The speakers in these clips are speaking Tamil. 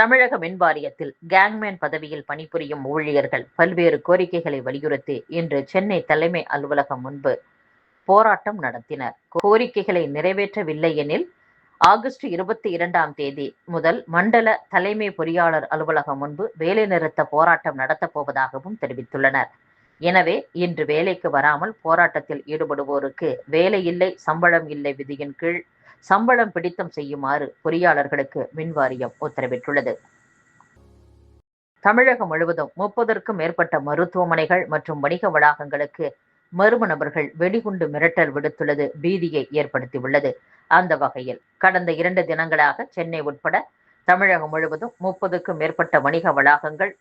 தமிழக மின்வாரியத்தில் கேங்மேன் பதவியில் பணிபுரியும் ஊழியர்கள் பல்வேறு கோரிக்கைகளை வலியுறுத்தி இன்று சென்னை தலைமை அலுவலகம் முன்பு போராட்டம் நடத்தினர். கோரிக்கைகளை நிறைவேற்றவில்லை எனில் ஆகஸ்ட் இருபத்தி இரண்டாம் தேதி முதல் மண்டல தலைமை பொறியாளர் அலுவலகம் முன்பு வேலைநிறுத்த போராட்டம் நடத்தப் போவதாகவும் தெரிவித்துள்ளனர். எனவே இன்று வேலைக்கு வராமல் போராட்டத்தில் ஈடுபடுவோருக்கு வேலை இல்லை சம்பளம் இல்லை விதியின் கீழ் சம்பளம் பிடித்தம் செய்யுமாறு பொறியாளர்களுக்கு மின்வாரியம் உத்தரவிட்டுள்ளது. தமிழகம் முழுவதும் முப்பதற்கும் மேற்பட்ட மருத்துவமனைகள் மற்றும் வணிக வளாகங்களுக்கு மர்ம நபர்கள் வெடிகுண்டு மிரட்டல் விடுத்துள்ளது பீதியை ஏற்படுத்தியுள்ளது. அந்த வகையில் கடந்த இரண்டு தினங்களாக சென்னை உட்பட தமிழகம் முழுவதும் முப்பதுக்கும் மேற்பட்ட வணிக வளாகங்கள்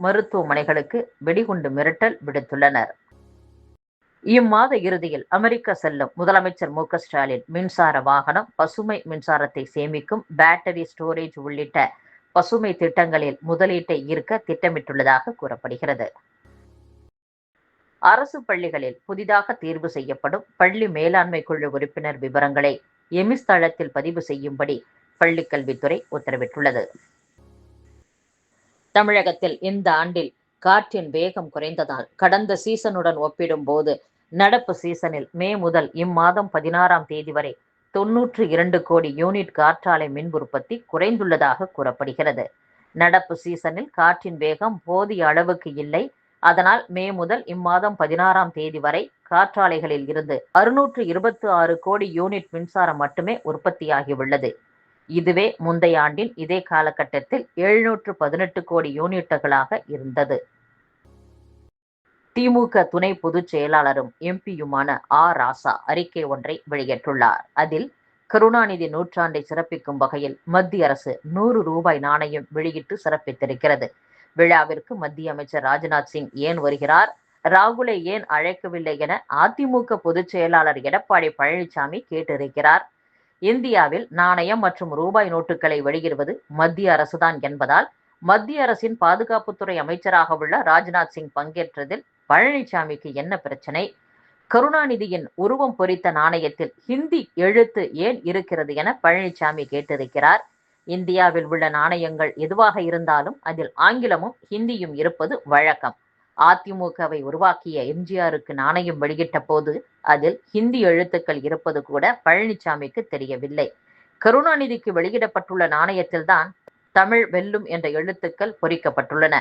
மருத்துவமனைகளுக்கு வெடிகுண்டு மிரட்டல் விடுத்துள்ளனர். இம்மாத இறுதியில் அமெரிக்கா செல்லும் முதலமைச்சர் மு ஸ்டாலின் மின்சார வாகனம் பசுமை மின்சாரத்தை சேமிக்கும் பேட்டரி ஸ்டோரேஜ் உள்ளிட்ட பசுமை திட்டங்களில் முதலீட்டை ஈர்க்க திட்டமிட்டுள்ளதாக கூறப்படுகிறது. அரசு பள்ளிகளில் புதிதாக தேர்வு செய்யப்படும் பள்ளி மேலாண்மை குழு உறுப்பினர் விவரங்களை எமிஸ் தளத்தில் பதிவு செய்யும்படி பள்ளிக்கல்வித்துறை உத்தரவிட்டுள்ளது. தமிழகத்தில் இந்த ஆண்டில் காற்றின் வேகம் குறைந்ததால் கடந்த சீசனுடன் ஒப்பிடும்போது நடப்பு சீசனில் மே முதல் இம்மாதம் பதினாறாம் தேதி வரை தொன்னூற்று இரண்டு கோடி யூனிட் காற்றாலை மின் உற்பத்தி குறைந்துள்ளதாக கூறப்படுகிறது. நடப்பு சீசனில் காற்றின் வேகம் போதிய அளவுக்கு இல்லை. அதனால் மே முதல் இம்மாதம் பதினாறாம் தேதி வரை காற்றாலைகளில் இருந்து அறுநூற்று இருபத்தி ஆறு கோடி யூனிட் மின்சாரம் மட்டுமே உற்பத்தியாகியுள்ளது. இதுவே முந்தைய ஆண்டின் இதே காலகட்டத்தில் எழுநூற்று பதினெட்டு கோடி யூனிட்டுகளாக இருந்தது. திமுக துணை பொதுச் செயலாளரும் எம்பியுமான ஆ. ராசா அறிக்கை ஒன்றை வெளியிட்டுள்ளார். அதில் கருணாநிதி நூற்றாண்டை சிறப்பிக்கும் வகையில் மத்திய அரசு நூறு ரூபாய் நாணயம் வெளியிட்டு சிறப்பித்திருக்கிறது. விழாவிற்கு மத்திய அமைச்சர் ராஜ்நாத் சிங் ஏன் வருகிறார்? ராகுலை ஏன் அழைக்கவில்லை என அதிமுக பொதுச் செயலாளர் எடப்பாடி பழனிசாமி கேட்டிருக்கிறார். இந்தியாவில் நாணயம் மற்றும் ரூபாய் நோட்டுகளை வெளியிடுவது மத்திய அரசுதான் என்பதால் மத்திய அரசின் பாதுகாப்புத்துறை அமைச்சராக உள்ள ராஜ்நாத் சிங் பங்கேற்றதில் பழனிசாமிக்கு என்ன பிரச்சனை? கருணாநிதியின் உருவம் பொறித்த நாணயத்தில் ஹிந்தி எழுத்து ஏன் இருக்கிறது என பழனிசாமி கேட்டிருக்கிறார். இந்தியாவில் உள்ள நாணயங்கள் எதுவாக இருந்தாலும் அதில் ஆங்கிலமும் ஹிந்தியும் இருப்பது வழக்கம். அதிமுகவை உருவாக்கிய எம்ஜிஆருக்கு நாணயம் வெளியிட்ட போது அதில் ஹிந்தி எழுத்துக்கள் இருப்பது கூட பழனிசாமிக்கு தெரியவில்லை. கருணாநிதிக்கு வெளியிடப்பட்டுள்ள நாணயத்தில்தான் தமிழ் வெல்லும் என்ற எழுத்துக்கள் பொறிக்கப்பட்டுள்ளன.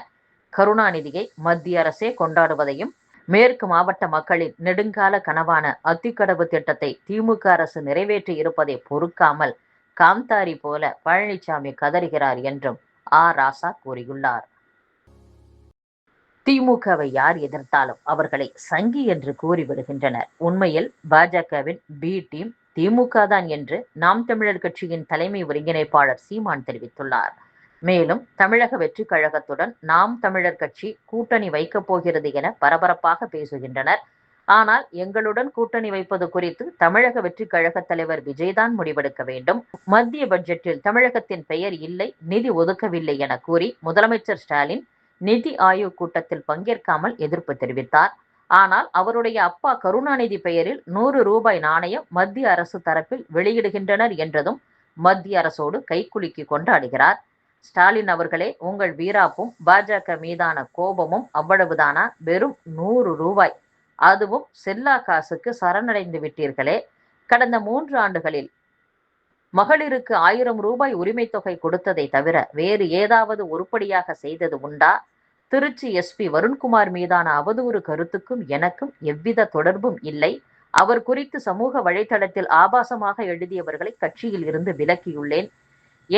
கருணாநிதியை மத்திய அரசே கொண்டாடுவதையும் மேற்கு மாவட்ட மக்களின் நெடுங்கால கனவான அத்திக்கடவு திட்டத்தை திமுக அரசு நிறைவேற்றி இருப்பதை பொறுக்காமல் காந்தாரி போல பழனிசாமி கதறுகிறார் என்றும் ஆ. ராசா கூறியுள்ளார். திமுகவை யார் எதிர்த்தாலும் அவர்களை சங்கி என்று கூறி வருகின்றனர் உண்மையில் பாஜகவின் பி டீம் திமுக தான் என்று நாம் தமிழர் கட்சியின் தலைமை ஒருங்கிணைப்பாளர் சீமான் தெரிவித்துள்ளார். மேலும் தமிழக வெற்றி கழகத்துடன் நாம் தமிழர் கட்சி கூட்டணி வைக்கப் போகிறது என பரபரப்பாக பேசுகின்றனர். ஆனால் எங்களுடன் கூட்டணி வைப்பது குறித்து தமிழக வெற்றி கழக தலைவர் விஜய்தான் முடிவெடுக்க வேண்டும். மத்திய பட்ஜெட்டில் தமிழகத்தின் பெயர் இல்லை நிதி ஒதுக்கவில்லை என கூறி முதலமைச்சர் ஸ்டாலின் நிதி ஆயோக் கூட்டத்தில் பங்கேற்காமல் எதிர்ப்பு தெரிவித்தார். ஆனால் அவருடைய அப்பா கருணாநிதி பெயரில் நூறு ரூபாய் நாணயம் மத்திய அரசு தரப்பில் வெளியிடுகின்றனர் என்றதும் மத்திய அரசோடு கைக்குலுக்கி கொண்டாடுகிறார். ஸ்டாலின் அவர்களே உங்கள் வீராப்பும் பாஜக மீதான கோபமும் அவ்வளவுதானா? வெறும் நூறு ரூபாய். அதுவும் செல்லா காசுக்கு சரணடைந்து விட்டீர்களே. கடந்த மூன்று ஆண்டுகளில் மகளிருக்கு ஆயிரம் ரூபாய் உரிமை தொகை கொடுத்ததை தவிர வேறு ஏதாவது உருப்படியாக செய்தது உண்டா? திருச்சி எஸ்பி வருண்குமார் மீதான அவதூறு கருத்துக்கும் எனக்கும் எவ்வித தொடர்பும் இல்லை. அவர் குறித்து சமூக வலைதளத்தில் ஆபாசமாக எழுதியவர்களை கட்சியில் இருந்து விலக்கியுள்ளேன்.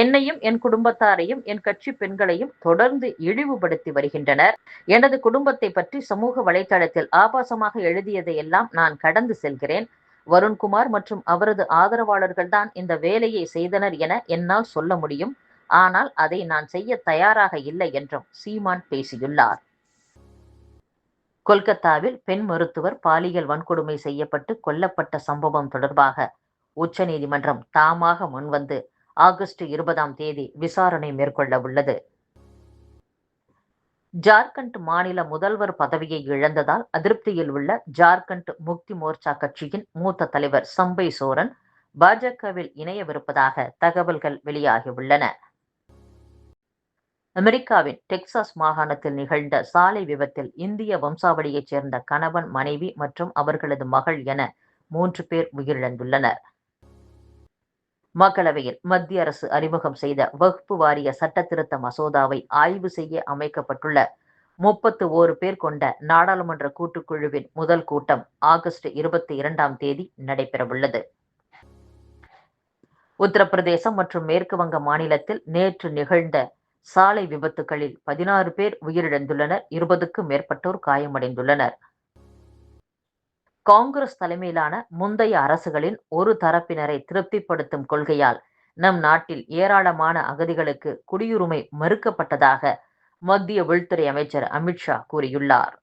என்னையும் என் குடும்பத்தாரையும் என் கட்சி பெண்களையும் தொடர்ந்து இழிவுபடுத்தி வருகின்றனர். எனது குடும்பத்தை பற்றி சமூக வலைதளத்தில் ஆபாசமாக எழுதியதை எல்லாம் நான் கடந்து செல்கிறேன். வருண்குமார் மற்றும் அவரது ஆதரவாளர்கள் தான் இந்த வேலையை செய்தனர் என என்னால் சொல்ல முடியும். ஆனால் அதை நான் செய்ய தயாராக இல்லை என்றும் சீமான் பேசியுள்ளார். கொல்கத்தாவில் பெண் மருத்துவர் பாலியல் வன்கொடுமை செய்யப்பட்டு கொல்லப்பட்ட சம்பவம் தொடர்பாக உச்சநீதிமன்றம் தாமாக முன்வந்து ஆகஸ்ட் இருபதாம் தேதி விசாரணை மேற்கொள்ள உள்ளது. ஜார்க்கண்ட் மாநில முதல்வர் பதவியை இழந்ததால் அதிருப்தியில் உள்ள ஜார்க்கண்ட் முக்தி மோர்ச்சா கட்சியின் மூத்த தலைவர் சம்பை சோரன் பாஜகவில் இணையவிருப்பதாக தகவல்கள் வெளியாகியுள்ளன. அமெரிக்காவின் டெக்சாஸ் மாகாணத்தில் நிகழ்ந்த சாலை விபத்தில் இந்திய வம்சாவளியைச் சேர்ந்த கணவன் மனைவி மற்றும் அவர்களது மகள் என மூன்று பேர் உயிரிழந்துள்ளனர். மக்களவையில் மத்திய அரசு அறிமுகம் செய்த வகுப்பு வாரிய சட்ட திருத்த மசோதாவை ஆய்வு செய்ய அமைக்கப்பட்டுள்ள முப்பத்து ஓரு பேர் கொண்ட நாடாளுமன்ற கூட்டுக்குழுவின் முதல் கூட்டம் ஆகஸ்ட் இருபத்தி இரண்டாம் தேதி நடைபெறவுள்ளது. உத்தரப்பிரதேசம் மற்றும் மேற்கு வங்க மாநிலத்தில் நேற்று நிகழ்ந்த சாலை விபத்துகளில் பதினாறு பேர் உயிரிழந்துள்ளனர் இருபதுக்கும் மேற்பட்டோர் காயமடைந்துள்ளனர். காங்கிரஸ் தலைமையிலான முந்தைய அரசுகளின் ஒரு தரப்பினரை திருப்திப்படுத்தும் கொள்கையால் நம் நாட்டில் ஏராளமான அகதிகளுக்கு குடியுரிமை மறுக்கப்பட்டதாக மத்திய உள்துறை அமைச்சர் அமித்ஷா கூறியுள்ளார்.